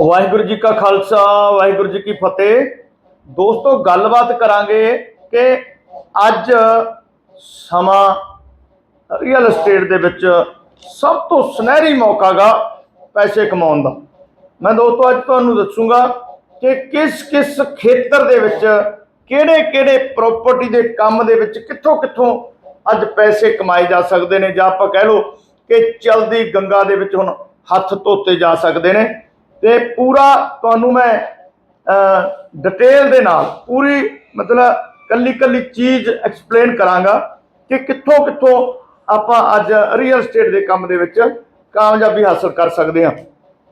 ਵਾਹਿਗੁਰੂ ਜੀ ਕਾ ਖਾਲਸਾ, ਵਾਹਿਗੁਰੂ ਜੀ ਕੀ ਫਤਿਹ। ਦੋਸਤੋ, ਗੱਲਬਾਤ ਕਰਾਂਗੇ ਕਿ ਅੱਜ ਸਮਾਂ ਰੀਅਲ ਏਸਟੇਟ ਦੇ ਵਿੱਚ ਸਭ ਤੋਂ ਸੁਨਹਿਰੀ ਮੌਕਾ ਗਾ ਪੈਸੇ ਕਮਾਉਣ ਦਾ। ਮੈਂ ਦੋਸਤੋ, ਅੱਜ ਤੁਹਾਨੂੰ ਦੱਸੂਗਾ ਕਿ ਕਿਸ ਕਿਸ ਖੇਤਰ ਦੇ ਵਿੱਚ ਕਿਹੜੇ ਕਿਹੜੇ ਪ੍ਰਾਪਰਟੀ ਦੇ ਕੰਮ ਦੇ ਵਿੱਚ ਕਿੱਥੋਂ ਕਿੱਥੋਂ ਅੱਜ ਪੈਸੇ ਕਮਾਏ ਜਾ ਸਕਦੇ ਨੇ ਜਾਂ ਆਪਾਂ ਕਹਿ ਲਓ ਕਿ ਚਲਦੀ ਗੰਗਾ ਦੇ ਵਿੱਚ ਹੁਣ ਹੱਥ ਧੋਤੇ ਜਾ ਸਕਦੇ ਨੇ। ਤੇ ਪੂਰਾ ਤੁਹਾਨੂੰ ਮੈਂ ਡਿਟੇਲ ਦੇ ਨਾਲ ਪੂਰੀ ਮਤਲਬ ਕੱਲੀ ਕੱਲੀ ਚੀਜ਼ ਐਕਸਪਲੇਨ ਕਰਾਂਗਾ ਕਿ ਕਿੱਥੋਂ ਕਿੱਥੋਂ ਆਪਾਂ ਅੱਜ ਰੀਅਲ ਏਸਟੇਟ ਦੇ ਕੰਮ ਦੇ ਵਿੱਚ ਕਾਮਯਾਬੀ ਹਾਸਲ ਕਰ ਸਕਦੇ ਹਾਂ।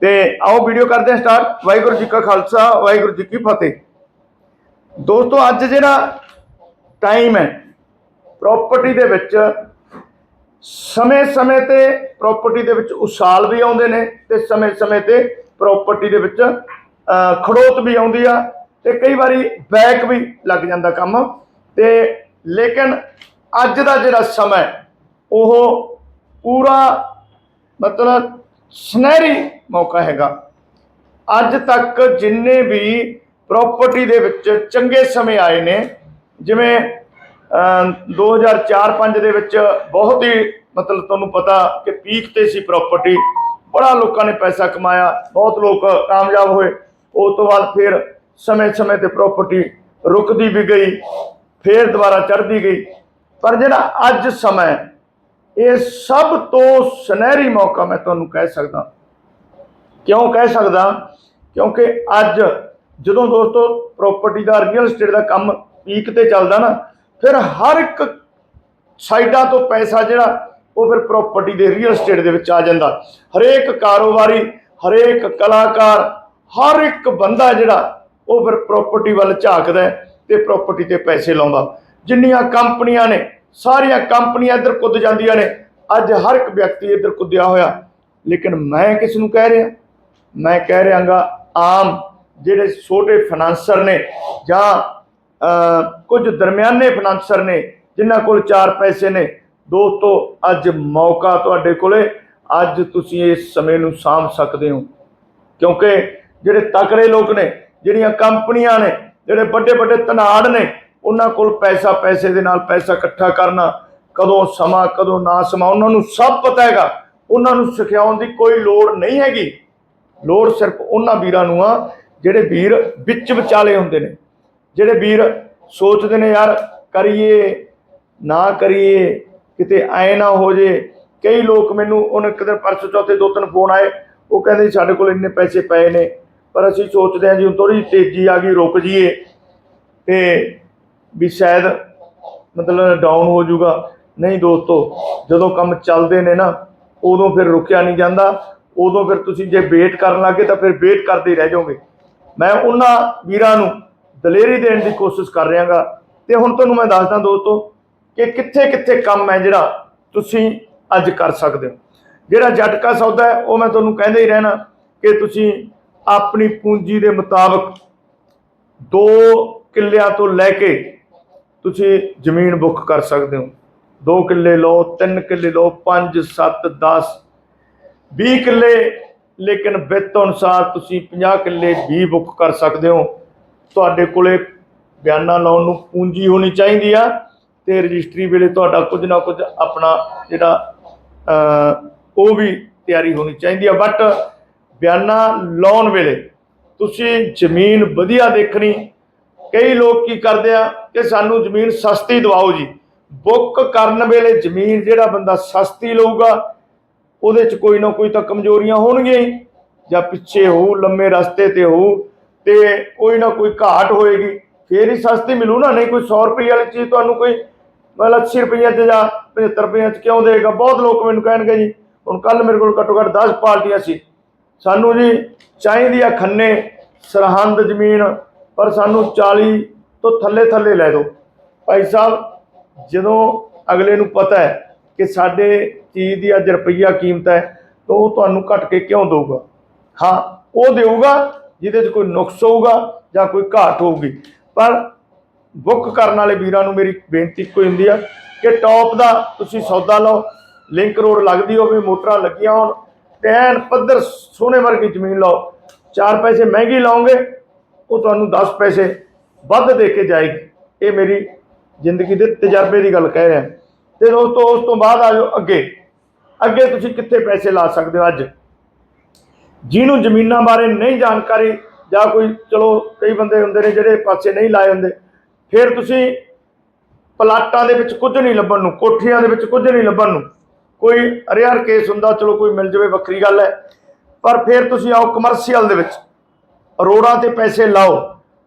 ਤੇ ਆਓ ਵੀਡੀਓ ਕਰਦੇ ਹਾਂ ਸਟਾਰਟ ਵਾਹਿਗੁਰੂ ਜੀ ਕਾ ਖਾਲਸਾ, ਵਾਹਿਗੁਰੂ ਜੀ ਕੀ ਫਤਿਹ। ਦੋਸਤੋ, ਅੱਜ ਜਿਹੜਾ ਟਾਈਮ ਹੈ ਪ੍ਰਾਪਰਟੀ ਦੇ ਵਿੱਚ ਸਮੇਂ-ਸਮੇਂ ਤੇ ਪ੍ਰਾਪਰਟੀ ਦੇ ਵਿੱਚ ਉਸਾਲ ਵੀ ਆਉਂਦੇ ਨੇ ਤੇ ਸਮੇਂ-ਸਮੇਂ ਤੇ ਪ੍ਰਾਪਰਟੀ ਦੇ ਵਿੱਚ ਖੜੋਤ ਵੀ ਆਉਂਦੀ ਆ ਤੇ ਕਈ ਵਾਰੀ ਬੈਕ ਵੀ ਲੱਗ ਜਾਂਦਾ ਕੰਮ ਤੇ ਲੇਕਿਨ ਅੱਜ ਦਾ ਜਿਹੜਾ ਸਮਾਂ ਉਹ ਪੂਰਾ ਮਤਲਬ ਸੁਨਹਿਰੀ ਮੌਕਾ ਹੈਗਾ। ਅੱਜ ਤੱਕ ਜਿੰਨੇ ਵੀ ਪ੍ਰਾਪਰਟੀ ਦੇ ਵਿੱਚ ਚੰਗੇ ਸਮੇਂ ਆਏ ਨੇ, ਜਿਵੇਂ 2004-5 ਦੇ ਵਿੱਚ ਬਹੁਤ ਹੀ ਮਤਲਬ ਤੁਹਾਨੂੰ ਪਤਾ ਕਿ ਪੀਕ ਤੇ ਸੀ ਪ੍ਰਾਪਰਟੀ ਬੜਾ ਲੋਕਾਂ ਨੇ ਪੈਸਾ ਕਮਾਇਆ, ਬਹੁਤ ਲੋਕ ਕਾਮਯਾਬ ਹੋਏ। ਉਸ ਤੋਂ ਬਾਅਦ ਫਿਰ ਸਮੇਂ-ਸਮੇਂ ਤੇ ਪ੍ਰਾਪਰਟੀ ਰੁਕਦੀ ਵੀ ਗਈ, ਫਿਰ ਦੁਬਾਰਾ ਚੜ੍ਹਦੀ ਗਈ। ਪਰ ਜਿਹੜਾ ਅੱਜ ਸਮਾਂ ਇਹ ਸਭ ਤੋਂ ਸੁਨਹਿਰੀ ਮੌਕਾ ਮੈਂ ਤੁਹਾਨੂੰ ਕਹਿ ਸਕਦਾ। ਕਿਉਂ ਕਹਿ ਸਕਦਾ? ਕਿਉਂਕਿ ਅੱਜ ਜਦੋਂ ਦੋਸਤੋ ਪ੍ਰਾਪਰਟੀ ਦਾ ਰੀਅਲ ਏਸਟੇਟ ਦਾ ਕੰਮ ਪੀਕ ਤੇ ਚੱਲਦਾ ਨਾ, ਫਿਰ ਹਰ ਇੱਕ ਸਾਈਡਾਂ ਤੋਂ ਪੈਸਾ ਜਿਹੜਾ ਉਹ ਫਿਰ ਪ੍ਰਾਪਰਟੀ ਦੇ ਰੀਅਲ ਏਸਟੇਟ ਦੇ ਵਿੱਚ ਆ ਜਾਂਦਾ। ਹਰੇਕ ਕਾਰੋਬਾਰੀ, ਹਰੇਕ ਕਲਾਕਾਰ, ਹਰ ਇੱਕ ਬੰਦਾ ਜਿਹੜਾ, ਉਹ ਫਿਰ ਪ੍ਰਾਪਰਟੀ ਵੱਲ ਝਾਕਦਾ ਹੈ ਤੇ ਪ੍ਰਾਪਰਟੀ ਤੇ ਪੈਸੇ ਲਾਉਂਦਾ। ਜਿੰਨੀਆਂ ਕੰਪਨੀਆਂ ਨੇ, ਸਾਰੀਆਂ ਕੰਪਨੀਆਂ ਇੱਧਰ ਕੁੱਦ ਜਾਂਦੀਆਂ ਨੇ। ਅੱਜ ਹਰ ਇੱਕ ਵਿਅਕਤੀ ਇੱਧਰ ਕੁੱਦਿਆ ਹੋਇਆ। ਲੇਕਿਨ ਮੈਂ ਕਿਸ ਨੂੰ ਕਹਿ ਰਿਹਾ? ਮੈਂ ਕਹਿ ਰਿਹਾਗਾ ਆਮ ਜਿਹੜੇ ਛੋਟੇ ਫਾਈਨਾਂਸਰ ਨੇ ਜਾਂ ਕੁਝ ਦਰਮਿਆਨੇ ਫਾਈਨਾਂਸਰ ਨੇ, ਜਿਨ੍ਹਾਂ ਕੋਲ ਚਾਰ ਪੈਸੇ ਨੇ ਦੋਸਤੋ, ਅੱਜ ਮੌਕਾ ਤੁਹਾਡੇ ਕੋਲੇ। ਅੱਜ ਤੁਸੀਂ ਇਸ ਸਮੇਂ ਨੂੰ ਸਾਂਭ ਸਕਦੇ ਹੋ। ਕਿਉਂਕਿ ਜਿਹੜੇ ਤਕੜੇ ਲੋਕ ਨੇ, ਜਿਹੜੀਆਂ ਕੰਪਨੀਆਂ ਨੇ, ਜਿਹੜੇ ਵੱਡੇ ਵੱਡੇ ਧਨਾੜ ਨੇ, ਉਹਨਾਂ ਕੋਲ ਪੈਸਾ, ਪੈਸੇ ਦੇ ਨਾਲ ਪੈਸਾ ਇਕੱਠਾ ਕਰਨਾ ਕਦੋਂ ਸਮਾਂ, ਕਦੋਂ ਨਾ ਸਮਾਂ, ਉਹਨਾਂ ਨੂੰ ਸਭ ਪਤਾ ਹੈਗਾ। ਉਹਨਾਂ ਨੂੰ ਸਿਖਾਉਣ ਦੀ ਕੋਈ ਲੋੜ ਨਹੀਂ ਹੈਗੀ। ਲੋੜ ਸਿਰਫ ਉਹਨਾਂ ਵੀਰਾਂ ਨੂੰ ਆ, ਜਿਹੜੇ ਵੀਰ ਵਿੱਚ ਵਿਚਾਲੇ ਹੁੰਦੇ ਨੇ। ਜਿਹੜੇ ਵੀਰ ਸੋਚਦੇ ਨੇ, ਯਾਰ, ਕਰੀਏ, ਨਾ ਕਰੀਏ ਕਿਤੇ ਐ ਨਾ ਹੋ ਜੇ। ਕਈ ਲੋਕ ਮੈਨੂੰ ਉਹਨੇ ਕਿਤੇ ਪਰਸੋਂ ਚੌਥੇ ਦੋ ਤਿੰਨ ਫੋਨ ਆਏ। ਉਹ ਕਹਿੰਦੇ ਸਾਡੇ ਕੋਲ ਇੰਨੇ ਪੈਸੇ ਪਏ ਨੇ, ਪਰ ਅਸੀਂ ਸੋਚਦੇ ਹਾਂ ਜੀ ਹੁਣ ਥੋੜੀ ਤੇਜ਼ੀ ਆ ਗਈ, ਰੁਕ ਜਾਈਏ। ਤੇ ਵੀ ਸ਼ਾਇਦ ਮਤਲਬ ਡਾਊਨ ਹੋ ਜਾਊਗਾ। ਨਹੀਂ ਦੋਸਤੋ, ਜਦੋਂ ਕੰਮ ਚੱਲਦੇ ਨੇ ਨਾ, ਉਦੋਂ ਫਿਰ ਰੁਕਿਆ ਨਹੀਂ ਜਾਂਦਾ। ਉਦੋਂ ਫਿਰ ਤੁਸੀਂ ਜੇ ਵੇਟ ਕਰਨ ਲੱਗੇ ਤਾਂ ਫਿਰ ਵੇਟ ਕਰਦੇ ਰਹਿ ਜਾਓਗੇ। ਮੈਂ ਉਹਨਾਂ ਵੀਰਾਂ ਨੂੰ ਦਲੇਰੀ ਦੇਣ ਦੀ ਕੋਸ਼ਿਸ਼ ਕਰ ਰਿਹਾਗਾ। ਤੇ ਹੁਣ ਤੁਹਾਨੂੰ ਮੈਂ ਦੱਸਦਾ ਦੋਸਤੋ ਕਿ ਕਿੱਥੇ ਕਿੱਥੇ ਕੰਮ ਹੈ ਜਿਹੜਾ ਤੁਸੀਂ ਅੱਜ ਕਰ ਸਕਦੇ ਹੋ। ਜਿਹੜਾ ਜਟਕਾ ਸੌਦਾ ਹੈ, ਉਹ ਮੈਂ ਤੁਹਾਨੂੰ ਕਹਿੰਦਾ ਹੀ ਰਹਿਣਾ ਕਿ ਤੁਸੀਂ ਆਪਣੀ ਪੂੰਜੀ ਦੇ ਮੁਤਾਬਕ ਦੋ ਕਿੱਲਿਆਂ ਤੋਂ ਲੈ ਕੇ ਤੁਸੀਂ ਜ਼ਮੀਨ ਬੁੱਕ ਕਰ ਸਕਦੇ ਹੋ। ਦੋ ਕਿੱਲੇ ਲਓ, ਤਿੰਨ ਕਿੱਲੇ ਲਓ 5 7 10 20 ਕਿੱਲੇ, ਲੇਕਿਨ ਵਿੱਤ ਅਨੁਸਾਰ ਤੁਸੀਂ 50 ਕਿੱਲੇ ਵੀ ਬੁੱਕ ਕਰ ਸਕਦੇ ਹੋ। ਤੁਹਾਡੇ ਕੋਲੇ ਬਿਆਨਾ ਲਾਉਣ ਨੂੰ ਪੂੰਜੀ ਹੋਣੀ ਚਾਹੀਦੀ ਆ। ਤੇ ਰਜਿਸਟਰੀ ਵੇਲੇ ਤੁਹਾਡਾ ਕੁਝ ਨਾ ਕੁਝ ਆਪਣਾ ਜਿਹੜਾ ਉਹ ਵੀ ਤਿਆਰੀ ਹੋਣੀ ਚਾਹੀਦੀ ਆ। ਬਟ ਬਿਆਨਾ ਲਾਉਣ ਵੇਲੇ ਤੁਸੀਂ ਜ਼ਮੀਨ ਵਧੀਆ ਦੇਖਣੀ। ਕਈ ਲੋਕ ਕੀ ਕਰਦੇ ਆ ਕਿ ਸਾਨੂੰ ਜ਼ਮੀਨ ਸਸਤੀ ਦਿਵਾਓ ਜੀ। ਬੁੱਕ ਕਰਨ ਵੇਲੇ ਜ਼ਮੀਨ ਜਿਹੜਾ ਬੰਦਾ ਸਸਤੀ ਲਊਗਾ, ਉਹਦੇ 'ਚ ਕੋਈ ਨਾ ਕੋਈ ਤਾਂ ਕਮਜ਼ੋਰੀਆਂ ਹੋਣਗੀਆਂ ਹੀ। ਜਾਂ ਪਿੱਛੇ ਹੋ ਲੰਮੇ ਰਸਤੇ ਤੇ ਹੋ ਤੇ ਕੋਈ ਨਾ ਕੋਈ ਘਾਟ ਹੋਏਗੀ। ਫੇਰ ਹੀ ਸਸਤੀ ਮਿਲੂ ਨਾ, ਨਹੀਂ ਕੋਈ 100 ਰੁਪਏ ਵਾਲੀ ਚੀਜ਼ ਤੁਹਾਨੂੰ ਕੋਈ ਮਤਲਬ 80 ਰੁਪਏ ਤੇ ਜਾਂ 75 ਰੁਪਏ ਚ ਕਿਉਂ ਦੇਗਾ ਬਹੁਤ ਲੋਕ ਮੈਨੂੰ ਕਹਿਣਗੇ ਜੀ, ਹੁਣ ਕੱਲ ਮੇਰੇ ਕੋਲ ਘੱਟੋ ਘੱਟ 10 ਪਾਰਟੀਆਂ ਸੀ। ਸਾਨੂੰ ਜੀ ਚਾਹੀਦੀ ਆ ਖੰਨੇ, ਸਰਹੰਦ ਜ਼ਮੀਨ, ਪਰ ਸਾਨੂੰ 40 ਤੋਂ ਥੱਲੇ ਥੱਲੇ ਲੈ ਦਿਓ। ਭਾਈ ਸਾਹਿਬ, ਜਦੋਂ ਅਗਲੇ ਨੂੰ ਪਤਾ ਹੈ ਕਿ ਸਾਡੇ ਚੀਜ਼ ਦੀ ਅੱਜ ਰੁਪਈਆ ਕੀਮਤ ਹੈ, ਤਾਂ ਉਹ ਤੁਹਾਨੂੰ ਘਟ ਕੇ ਕਿਉਂ ਦੇਊਗਾ? ਹਾਂ, ਉਹ ਦੇਊਗਾ, ਜਿਹਦੇ 'ਚ ਕੋਈ ਨੁਕਸ ਹੋਊਗਾ ਜਾਂ ਕੋਈ ਘਾਟ ਹੋਊਗੀ। ਪਰ ਬੁੱਕ ਕਰਨ ਵਾਲੇ ਵੀਰਾਂ ਨੂੰ ਮੇਰੀ ਬੇਨਤੀ ਕੋਈ ਹੁੰਦੀ ਆ ਕਿ ਟੌਪ ਦਾ ਤੁਸੀਂ ਸੌਦਾ ਲਓ ਲਿੰਕ ਰੋਡ ਲੱਗਦੀ ਹੋਵੇ, ਮੋਟਰਾਂ ਲੱਗੀਆਂ ਹੋਣ, ਟੈਨ ਪੱਧਰ ਸੋਹਣੇ ਵਰਗੀ ਜ਼ਮੀਨ ਲਓ 4 ਪੈਸੇ ਮਹਿੰਗੀ ਲਾਓਗੇ, ਉਹ ਤੁਹਾਨੂੰ 10 ਪੈਸੇ ਵੱਧ ਦੇ ਕੇ ਜਾਏਗੀ। ਇਹ ਮੇਰੀ ਜ਼ਿੰਦਗੀ ਦੇ ਤਜਰਬੇ ਦੀ ਗੱਲ ਕਹਿ ਰਿਹਾ। ਤੇ ਦੋਸਤੋ, ਉਸ ਤੋਂ ਬਾਅਦ ਆ ਜਾਓ ਅੱਗੇ। ਅੱਗੇ ਤੁਸੀਂ ਕਿੱਥੇ ਪੈਸੇ ਲਾ ਸਕਦੇ ਹੋ ਅੱਜ? ਜਿਹਨੂੰ ਜ਼ਮੀਨਾਂ ਬਾਰੇ ਨਹੀਂ ਜਾਣਕਾਰੀ ਜਾਂ ਕੋਈ, ਚਲੋ ਕਈ ਬੰਦੇ ਹੁੰਦੇ ਨੇ ਜਿਹੜੇ ਪਾਸੇ ਨਹੀਂ ਲਾਏ ਹੁੰਦੇ। ਫਿਰ ਤੁਸੀਂ ਪਲਾਟਾਂ ਦੇ ਵਿੱਚ ਕੁਝ ਨਹੀਂ ਲੱਭਣ ਨੂੰ, ਕੋਠੀਆਂ ਦੇ ਵਿੱਚ ਕੁਝ ਨਹੀਂ ਲੱਭਣ ਨੂੰ। ਕੋਈ ਰੇਅਰ ਕੇਸ ਹੁੰਦਾ, ਚਲੋ ਕੋਈ ਮਿਲ ਜਾਵੇ, ਵੱਖਰੀ ਗੱਲ ਹੈ। ਪਰ ਫਿਰ ਤੁਸੀਂ ਆਓ ਕਮਰਸ਼ੀਅਲ ਦੇ ਵਿੱਚ। ਰੋਡਾਂ ਤੇ ਪੈਸੇ ਲਾਓ।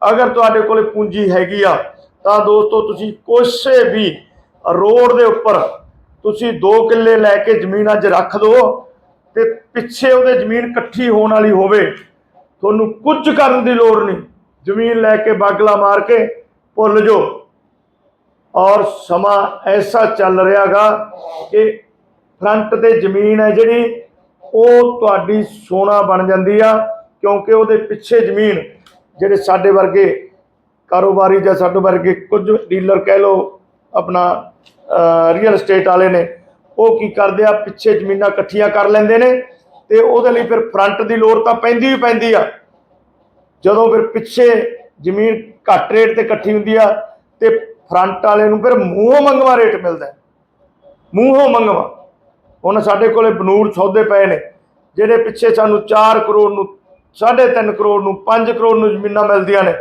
ਅਗਰ ਤੁਹਾਡੇ ਕੋਲੇ ਪੂੰਜੀ ਹੈਗੀ ਆ, ਤਾਂ ਦੋਸਤੋ ਤੁਸੀਂ ਕੋਸ਼ੇ ਵੀ ਰੋਡ ਦੇ ਉੱਪਰ ਤੁਸੀਂ 2 ਕਿੱਲੇ ਲੈ ਕੇ ਜ਼ਮੀਨ ਅੱਜ ਰੱਖ ਦਿਓ ਤੇ ਪਿੱਛੇ ਉਹਦੇ ਜ਼ਮੀਨ ਇਕੱਠੀ ਹੋਣ ਵਾਲੀ ਹੋਵੇ। ਤੁਹਾਨੂੰ ਕੁਝ ਕਰਨ ਦੀ ਲੋੜ ਨਹੀਂ। ਜ਼ਮੀਨ ਲੈ ਕੇ ਬਾਗਲਾ ਮਾਰ ਕੇ ਭੁੱਲ ਜੋ ਔਰ ਸਮਾਂ ਐਸਾ ਚੱਲ ਰਿਹਾਗਾ ਕਿ ਫਰੰਟ ਤੇ ਜ਼ਮੀਨ ਹੈ ਜਿਹੜੀ, ਉਹ ਤੁਹਾਡੀ ਸੋਨਾ ਬਣ ਜਾਂਦੀ ਆ, ਕਿਉਂਕਿ ਉਹਦੇ ਪਿੱਛੇ ਜ਼ਮੀਨ ਜਿਹੜੇ ਸਾਡੇ ਵਰਗੇ ਕਾਰੋਬਾਰੀ ਜਾਂ ਸਾਡੇ ਵਰਗੇ ਕੁਝ ਡੀਲਰ ਕਹਿ ਲਓ, ਆਪਣਾ ਰੀਅਲ ਏਸਟੇਟ ਵਾਲੇ ਨੇ, ਉਹ ਕੀ ਕਰਦੇ ਆ, ਪਿੱਛੇ ਜ਼ਮੀਨਾਂ ਇਕੱਠੀਆਂ ਕਰ ਲੈਂਦੇ ਨੇ ਤੇ ਉਹਦੇ ਲਈ ਫਿਰ ਫਰੰਟ ਦੀ ਲੋੜ ਤਾਂ ਪੈਂਦੀ ਹੀ ਪੈਂਦੀ ਆ। ਜਦੋਂ ਫਿਰ ਪਿੱਛੇ ਜ਼ਮੀਨ ਘੱਟ ਰੇਟ ਤੇ ਇਕੱਠੀ ਹੁੰਦੀ ਆ ਤੇ ਫਰੰਟ ਵਾਲੇ ਨੂੰ ਫਿਰ ਮੂੰਹੋਂ ਮੰਗਵਾ ਰੇਟ ਮਿਲਦਾ ਮੂੰਹੋਂ ਮੰਗਵਾ। ਹੁਣ ਸਾਡੇ ਕੋਲੇ ਬਨੂਰ ਸੌਦੇ ਪਏ ਨੇ, ਜਿਹੜੇ ਪਿੱਛੇ ਸਾਨੂੰ 4 ਕਰੋੜ ਨੂੰ 3.5 ਕਰੋੜ ਨੂੰ 5 ਕਰੋੜ ਨੂੰ ਜ਼ਮੀਨਾਂ ਮਿਲਦੀਆਂ ਨੇ।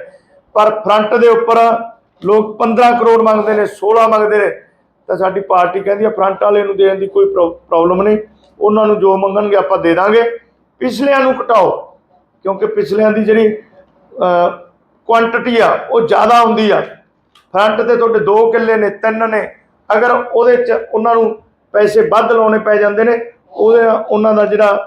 ਪਰ ਫਰੰਟ ਦੇ ਉੱਪਰ ਲੋਕ 15 ਕਰੋੜ ਮੰਗਦੇ ਨੇ 16 ਮੰਗਦੇ ਨੇ। ਤਾਂ ਸਾਡੀ ਪਾਰਟੀ ਕਹਿੰਦੀ ਆ ਫਰੰਟ ਵਾਲੇ ਨੂੰ ਦੇਣ ਦੀ ਕੋਈ ਪ੍ਰੋਬਲਮ ਨਹੀਂ। ਉਹਨਾਂ ਨੂੰ ਜੋ ਮੰਗਣਗੇ ਆਪਾਂ ਦੇ ਦਾਂਗੇ। ਪਿਛਲਿਆਂ ਨੂੰ ਘਟਾਓ, ਕਿਉਂਕਿ ਪਿਛਲਿਆਂ ਦੀ ਜਿਹੜੀ ਕੁਆਂਟੀਟੀ ਆ, ਉਹ ਜ਼ਿਆਦਾ ਹੁੰਦੀ ਆ। ਫਰੰਟ ਤੇ ਤੁਹਾਡੇ 2 ਕਿੱਲੇ ਨੇ 3 ਨੇ। ਅਗਰ ਉਹਦੇ ਚ ਉਹਨਾਂ ਨੂੰ ਪੈਸੇ ਵੱਧ ਲਾਉਣੇ ਪੈ ਜਾਂਦੇ ਨੇ, ਉਹਦੇ, ਉਹਨਾਂ ਦਾ ਜਿਹੜਾ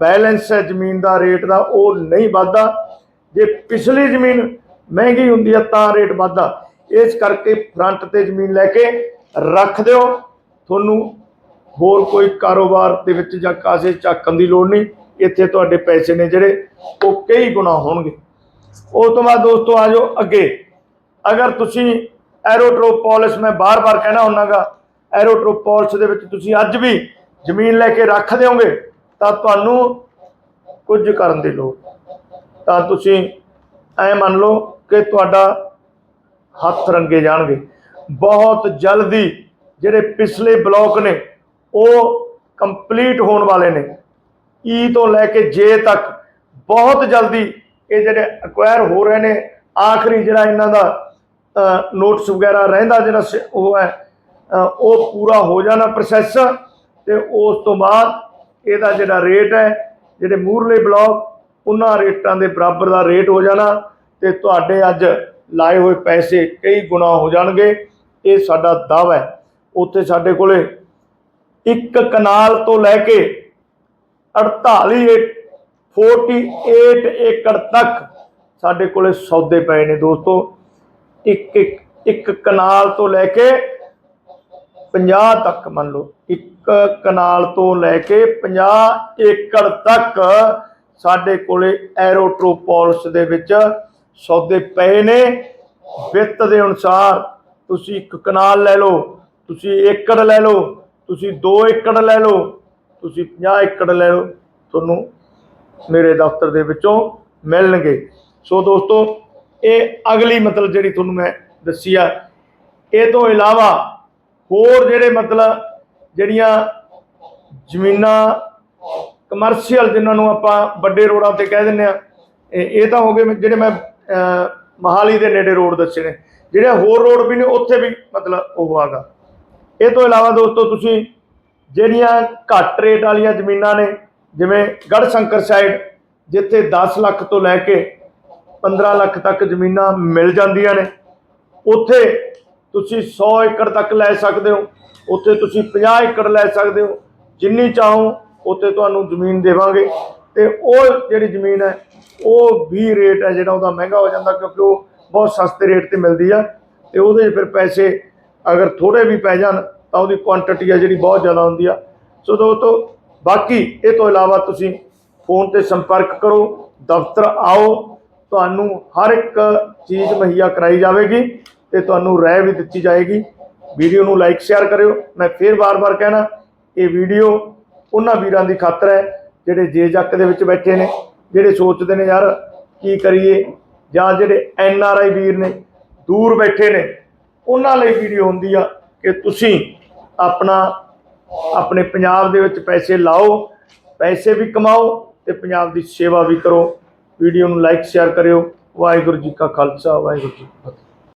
ਬੈਲੈਂਸ ਹੈ ਜ਼ਮੀਨ ਦਾ ਰੇਟ ਦਾ, ਉਹ ਨਹੀਂ ਵੱਧਦਾ। ਜੇ ਪਿਛਲੀ ਜ਼ਮੀਨ ਮਹਿੰਗੀ ਹੁੰਦੀ ਆ, ਤਾਂ ਰੇਟ ਵੱਧਦਾ। ਇਸ ਕਰਕੇ ਫਰੰਟ ਤੇ ਜ਼ਮੀਨ ਲੈ ਕੇ ਰੱਖ ਦਿਓ। ਤੁਹਾਨੂੰ ਹੋਰ ਕੋਈ ਕਾਰੋਬਾਰ ਦੇ ਵਿੱਚ ਜਾਂ ਕਾਸੇ ਝਾਕਣ ਦੀ ਲੋੜ ਨਹੀਂ। ਇੱਥੇ ਤੁਹਾਡੇ ਪੈਸੇ ਨੇ ਜਿਹੜੇ, ਉਹ ਕਈ ਗੁਣਾ ਹੋਣਗੇ। ਉਸ ਤੋਂ ਬਾਅਦ ਦੋਸਤੋ ਆ ਜਾਓ ਅੱਗੇ। ਅਗਰ ਤੁਸੀਂ ਐਰੋਟ੍ਰੋਪ ਪਾਲਿਸ ਮੈਂ ਬਾਰ-ਬਾਰ ਕਹਿਣਾ ਹੁੰਨਾਗਾ ਐਰੋਟ੍ਰੋਪ ਪਾਲਿਸ ਦੇ ਵਿੱਚ ਤੁਸੀਂ ਅੱਜ ਵੀ ਜ਼ਮੀਨ ਲੈ ਕੇ ਰੱਖ ਦਿਓਗੇ, ਤਾਂ ਤੁਹਾਨੂੰ ਕੁਝ ਕਰਨ ਦੀ ਲੋੜ ਤਾਂ ਤੁਸੀਂ ਐ ਮੰਨ ਲਓ ਕਿ ਤੁਹਾਡਾ ਹੱਥ ਰੰਗੇ ਜਾਣਗੇ। ਬਹੁਤ ਜਲਦੀ ਜਿਹੜੇ ਪਿਛਲੇ ਬਲੌਕ ਨੇ, ਉਹ ਕੰਪਲੀਟ ਹੋਣ ਵਾਲੇ ਨੇ। ਈ ਤੋਂ ਲੈ ਕੇ ਜੇ ਤੱਕ ਬਹੁਤ ਜਲਦੀ ਇਹ ਜਿਹੜੇ ਅਕਵਾਇਰ ਹੋ ਰਹੇ ਨੇ, ਆਖਰੀ ਜਿਹੜਾ ਇਹਨਾਂ ਦਾ ਨੋਟਸ ਵਗੈਰਾ ਰਹਿੰਦਾ ਜਿਹੜਾ ਸ- ਉਹ ਹੈ ਉਹ ਪੂਰਾ ਹੋ ਜਾਣਾ ਪ੍ਰੋਸੈਸ ਤੇ ਉਸ ਤੋਂ ਬਾਅਦ ਇਹਦਾ ਜਿਹੜਾ ਰੇਟ ਹੈ, ਜਿਹੜੇ ਮੂਰਲੇ ਬਲੌਕ ਉਹਨਾਂ ਰੇਟਾਂ ਦੇ ਬਰਾਬਰ ਦਾ ਰੇਟ ਹੋ ਜਾਣਾ ਤੇ ਤੁਹਾਡੇ ਅੱਜ ਲਾਏ ਹੋਏ ਪੈਸੇ ਕਈ ਗੁਣਾ ਹੋ ਜਾਣਗੇ। ਇਹ ਸਾਡਾ ਦਾਅਵਾ ਹੈ। ਉੱਥੇ ਸਾਡੇ ਕੋਲੇ ਇੱਕ ਕਨਾਲ ਤੋਂ ਲੈ ਕੇ 48 ਏ- 48 ਏਕੜ ਤੱਕ ਸਾਡੇ ਕੋਲੇ ਸੌਦੇ ਪਏ ਨੇ ਦੋਸਤੋ। ਇੱਕ ਇੱਕ ਇੱਕ ਕਨਾਲ ਤੋਂ ਲੈ ਕੇ 50 ਤੱਕ ਮੰਨ ਲਓ। ਇੱਕ ਕਨਾਲ ਤੋਂ ਲੈ ਕੇ 50 ਏਕੜ ਤੱਕ ਸਾਡੇ ਕੋਲੇ ਐਰੋਟ੍ਰੋਪੋਲਿਸ ਦੇ ਵਿੱਚ ਸੌਦੇ ਪਏ ਨੇ। ਵਿੱਤ ਦੇ ਅਨੁਸਾਰ ਤੁਸੀਂ ਇੱਕ ਕਨਾਲ ਲੈ ਲਓ, ਤੁਸੀਂ ਏਕੜ ਲੈ ਲਓ, ਤੁਸੀਂ 2 ਏਕੜ ਲੈ ਲਓ, ਤੁਸੀਂ 50 ਏਕੜ ਲੈ ਲਓ। ਤੁਹਾਨੂੰ ਮੇਰੇ ਦਫ਼ਤਰ ਦੇ ਵਿੱਚੋਂ ਮਿਲਣਗੇ। ਸੋ ਦੋਸਤੋ ਇਹ ਅਗਲੀ ਮਤਲਬ ਜਿਹੜੀ ਤੁਹਾਨੂੰ ਮੈਂ ਦੱਸੀ ਆ ਇਹ ਤੋਂ ਇਲਾਵਾ ਹੋਰ ਜਿਹੜੇ ਮਤਲਬ ਜਿਹੜੀਆਂ ਜ਼ਮੀਨਾਂ ਕਮਰਸ਼ੀਅਲ ਜਿਨ੍ਹਾਂ ਨੂੰ ਆਪਾਂ ਵੱਡੇ ਰੋਡਾਂ ਤੇ ਕਹਿ ਦਿੰਦੇ ਆ ਇਹ ਇਹ ਤਾਂ ਹੋ ਗਏ ਜਿਹੜੇ ਮੈਂ ਅਹ, ਮਹਾਲੀ ਦੇ ਨੇੜੇ ਰੋਡ ਦੱਸੇ ਨੇ। ਜਿਹੜੇ ਹੋਰ ਰੋਡ ਵੀ ਨੇ ਉੱਥੇ ਵੀ ਮਤਲਬ ਉਹ ਆਗਾ ਇਹ ਤੋਂ ਇਲਾਵਾ ਦੋਸਤੋ ਤੁਸੀਂ ਜਿਹੜੀਆਂ ਘੱਟ ਰੇਟ ਵਾਲੀਆਂ ਜ਼ਮੀਨਾਂ ਨੇ ਜਿਵੇਂ ਗੜ ਸ਼ੰਕਰ ਸਾਈਡ, ਜਿੱਥੇ 10 ਲੱਖ ਤੋਂ ਲੈ ਕੇ 15 ਲੱਖ ਤੱਕ ਜ਼ਮੀਨਾਂ ਮਿਲ ਜਾਂਦੀਆਂ ਨੇ, ਉੱਥੇ ਤੁਸੀਂ 100 ਏਕੜ ਤੱਕ ਲੈ ਸਕਦੇ ਹੋ, ਉੱਥੇ ਤੁਸੀਂ 50 ਏਕੜ ਲੈ ਸਕਦੇ ਹੋ, ਜਿੰਨੀ ਚਾਹੋ ਉੱਥੇ ਤੁਹਾਨੂੰ ਜ਼ਮੀਨ ਦੇਵਾਂਗੇ। ਤੇ ਉਹ ਜਿਹੜੀ ਜ਼ਮੀਨ ਹੈ, ਉਹ ਵੀ ਰੇਟ ਹੈ ਜਿਹੜਾ ਉਹਦਾ ਮਹਿੰਗਾ ਹੋ ਜਾਂਦਾ ਕਿਉਂਕਿ ਉਹ ਬਹੁਤ ਸਸਤੇ ਰੇਟ ਤੇ ਮਿਲਦੀ ਆ। ਤੇ ਉਹਦੇ 'ਚ ਫਿਰ ਪੈਸੇ ਅਗਰ ਥੋੜੇ ਵੀ ਪੈ ਜਾਣ ਤਾਂ ਉਹਦੀ ਕੁਆਂਟੀਟੀ ਆ ਜਿਹੜੀ ਬਹੁਤ ਜ਼ਿਆਦਾ ਹੁੰਦੀ ਆ। ਸੋ ਦੋਸਤੋ ਬਾਕੀ ਇਹ ਤੋਂ ਇਲਾਵਾ ਤੁਸੀਂ ਫੋਨ ਤੇ ਸੰਪਰਕ ਕਰੋ, ਦਫ਼ਤਰ ਆਓ, ਤੁਹਾਨੂੰ ਹਰ ਇੱਕ ਚੀਜ਼ ਮੁਹੱਈਆ ਕਰਾਈ ਜਾਵੇਗੀ ਤੇ ਤੁਹਾਨੂੰ ਰਾਏ ਵੀ ਦਿੱਤੀ ਜਾਏਗੀ। ਵੀਡੀਓ ਨੂੰ ਲਾਈਕ, ਸ਼ੇਅਰ ਕਰਿਓ। ਮੈਂ ਫੇਰ ਵਾਰ ਵਾਰ ਕਹਿਣਾ, ਇਹ ਵੀਡੀਓ ਉਹਨਾਂ ਵੀਰਾਂ ਦੀ ਖਾਤਰ ਹੈ ਜਿਹੜੇ ਜੇ ਜੱਕ ਦੇ ਵਿੱਚ ਬੈਠੇ ਨੇ, ਜਿਹੜੇ ਸੋਚਦੇ ਨੇ, ਯਾਰ, ਕੀ ਕਰੀਏ? ਜਾਂ ਜਿਹੜੇ ਐਨ ਆਰ ਆਈ ਵੀਰ ਨੇ, ਦੂਰ ਬੈਠੇ ਨੇ, ਉਹਨਾਂ ਲਈ ਵੀਡੀਓ ਹੁੰਦੀ ਆ ਕਿ ਤੁਸੀਂ ਆਪਣਾ ਆਪਣੇ ਪੰਜਾਬ ਦੇ ਵਿੱਚ ਪੈਸੇ ਲਾਓ, ਪੈਸੇ ਵੀ ਕਮਾਓ ਤੇ ਪੰਜਾਬ ਦੀ ਸੇਵਾ ਵੀ ਕਰੋ। ਵੀਡੀਓ ਨੂੰ ਲਾਈਕ ਸ਼ੇਅਰ ਕਰਿਓ। ਵਾਹਿਗੁਰੂ ਜੀ ਕਾ ਖਾਲਸਾ, ਵਾਹਿਗੁਰੂ ਜੀ ਕੀ ਫਤਿਹ।